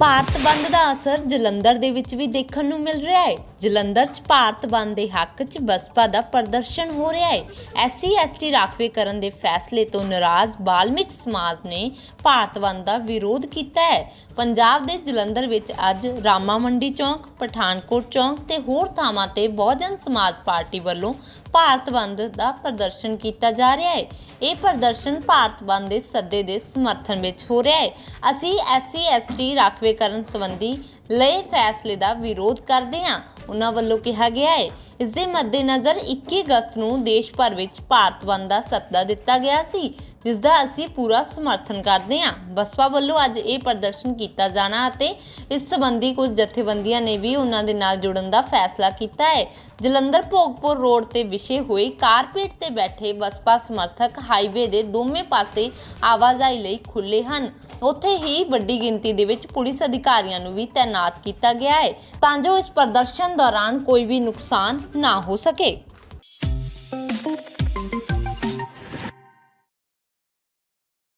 ਭਾਰਤ ਬੰਦ ਦਾ ਅਸਰ ਜਲੰਧਰ ਦੇ ਵਿੱਚ ਵੀ ਦੇਖਣ ਨੂੰ ਮਿਲ ਰਿਹਾ ਹੈ। ਜਲੰਧਰ 'ਚ ਭਾਰਤ ਬੰਦ ਦੇ ਹੱਕ 'ਚ ਬਸਪਾ ਦਾ ਪ੍ਰਦਰਸ਼ਨ ਹੋ ਰਿਹਾ ਹੈ। ਐਸਸੀ, ਐਸਟੀ ਰਾਖਵੇਂਕਰਨ ਦੇ ਫੈਸਲੇ ਤੋਂ ਨਾਰਾਜ਼ ਬਾਲਮਿਕ ਸਮਾਜ ਨੇ ਭਾਰਤ ਬੰਦ ਦਾ ਵਿਰੋਧ ਕੀਤਾ ਹੈ। ਪੰਜਾਬ ਦੇ ਜਲੰਧਰ ਵਿੱਚ ਅੱਜ ਰਾਮਾ ਮੰਡੀ ਚੌਂਕ, ਪਠਾਨਕੋਟ ਚੌਂਕ ਤੇ ਹੋਰ ਥਾਵਾਂ ਤੇ ਬਹੁਜਨ ਸਮਾਜ ਪਾਰਟੀ ਵੱਲੋਂ ਭਾਰਤ ਬੰਦ ਦਾ ਪ੍ਰਦਰਸ਼ਨ ਕੀਤਾ ਜਾ ਰਿਹਾ ਹੈ। ਇਹ ਪ੍ਰਦਰਸ਼ਨ ਭਾਰਤ ਬੰਦ ਦੇ ਸੱਦੇ ਦੇ ਸਮਰਥਨ ਵਿੱਚ ਹੋ ਰਿਹਾ ਹੈ। ਅਸੀਂ ਐਸਸੀ ਐਸਟੀ ਰਾਖਵੇਂਕਰਨ ਸੰਬੰਧੀ ਲਏ ਫੈਸਲੇ ਦਾ ਵਿਰੋਧ ਕਰਦੇ ਹਾਂ। ਉਹਨਾਂ ਵੱਲੋਂ ਕਿਹਾ ਗਿਆ ਹੈ ਇਸ ਦੇ ਮੱਦੇਨਜ਼ਰ 21 ਅਗਸਤ ਨੂੰ ਦੇਸ਼ ਭਰ ਵਿੱਚ ਭਾਰਤ ਬੰਦ ਦਾ ਸੱਦਾ ਦਿੱਤਾ ਗਿਆ ਸੀ, ਜਿਸ ਦਾ ਅਸੀਂ ਪੂਰਾ ਸਮਰਥਨ ਕਰਦੇ ਹਾਂ। ਬਸਪਾ ਵੱਲੋਂ ਅੱਜ ਇਹ ਪ੍ਰਦਰਸ਼ਨ ਕੀਤਾ ਜਾਣਾ ਅਤੇ ਇਸ ਸੰਬੰਧੀ ਕੁਝ ਜਥੇਬੰਦੀਆਂ ਨੇ ਵੀ ਉਹਨਾਂ ਦੇ ਨਾਲ ਜੁੜਨ ਦਾ ਫੈਸਲਾ ਕੀਤਾ ਹੈ। ਜਲੰਧਰ ਭੋਗਪੁਰ ਰੋਡ ਤੇ ਵਿਸ਼ੇ ਹੋਏ ਕਾਰਪੇਟ ਤੇ ਬੈਠੇ ਬਸਪਾ ਸਮਰਥਕ ਹਾਈਵੇ ਦੇ ਦੋਵੇਂ ਪਾਸੇ ਆਵਾਜਾਈ ਲਈ ਖੁੱਲੇ ਹਨ। ਉੱਥੇ ਹੀ ਵੱਡੀ ਗਿਣਤੀ ਦੇ ਵਿੱਚ ਪੁਲਿਸ ਅਧਿਕਾਰੀਆਂ ਨੂੰ ਵੀ ਤਾਇਨਾਤ ਕੀਤਾ ਗਿਆ ਹੈ। ਤਾਂ ਜੋ ਇਸ ਪ੍ਰਦਰਸ਼ਨ ਦੌਰਾਨ ਕੋਈ ਵੀ ਨੁਕਸਾਨ ਨਾ ਹੋ ਸਕੇ।